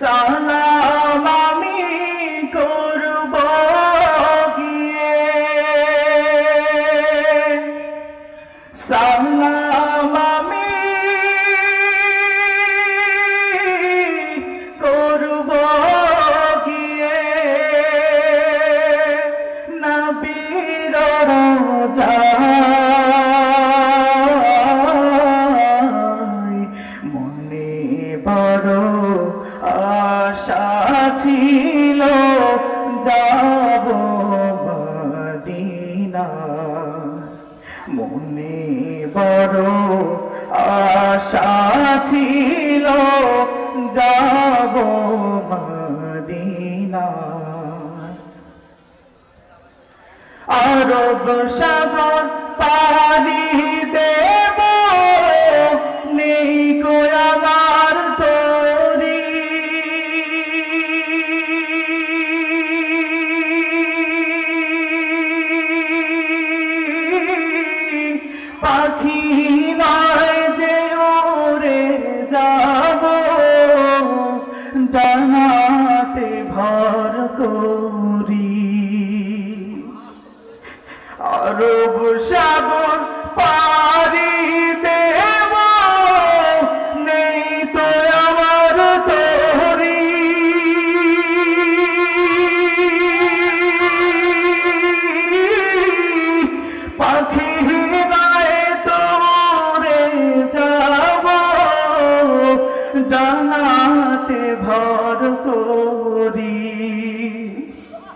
সালাম আমি করব গিয়ে। সালাম ছিল যাব মদিনা। মনে বড় আশা ছিল যাব মদিনা। আরব সাগর পারি পাখি নয় যে ওরে যাব। ডানাতে ভর করি। আরব সাগর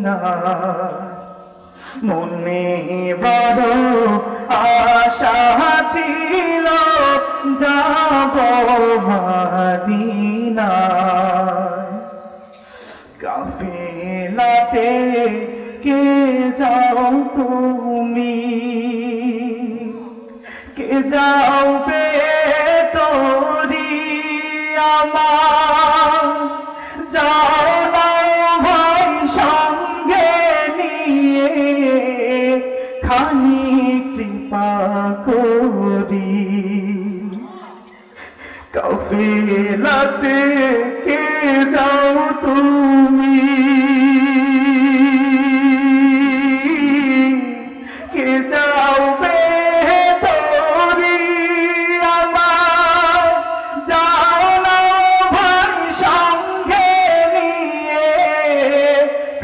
মদিনা মনে বড় আশা ছিল, যাব মদিনা কাফেলাতে কে যাও তুমি? কে যাও বে তোরি আমার? যাও কফিলাতে কে যাও তুমি? কে যাও বে তোরি আমার যাও না ভাই সঙ্গে নিয়ে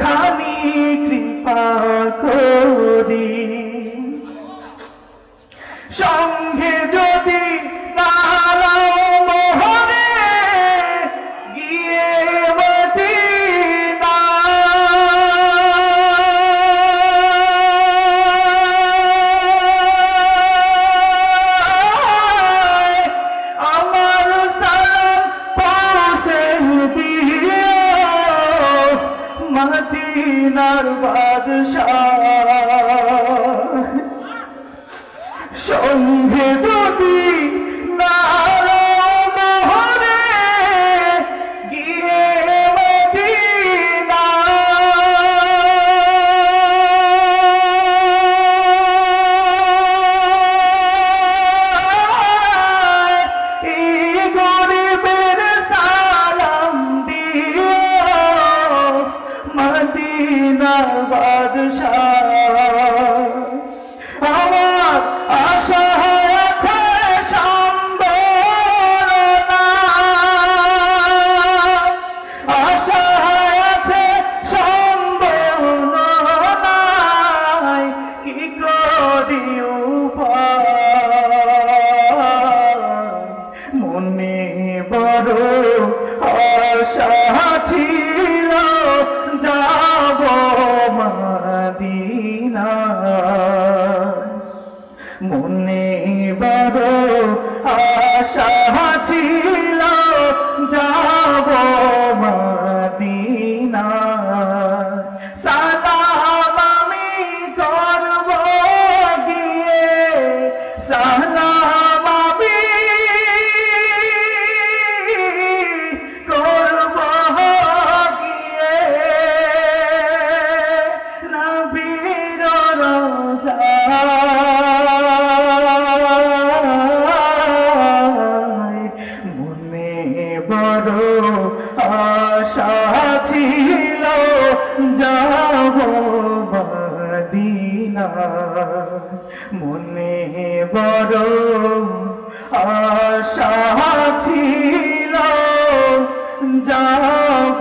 খানি কৃপা করি। বাদশাহ ছিল যাব মাদিনা। মনে বড় আশা আশা ছিল যাব বাদিনা মনে বড় আশা ছিল যাব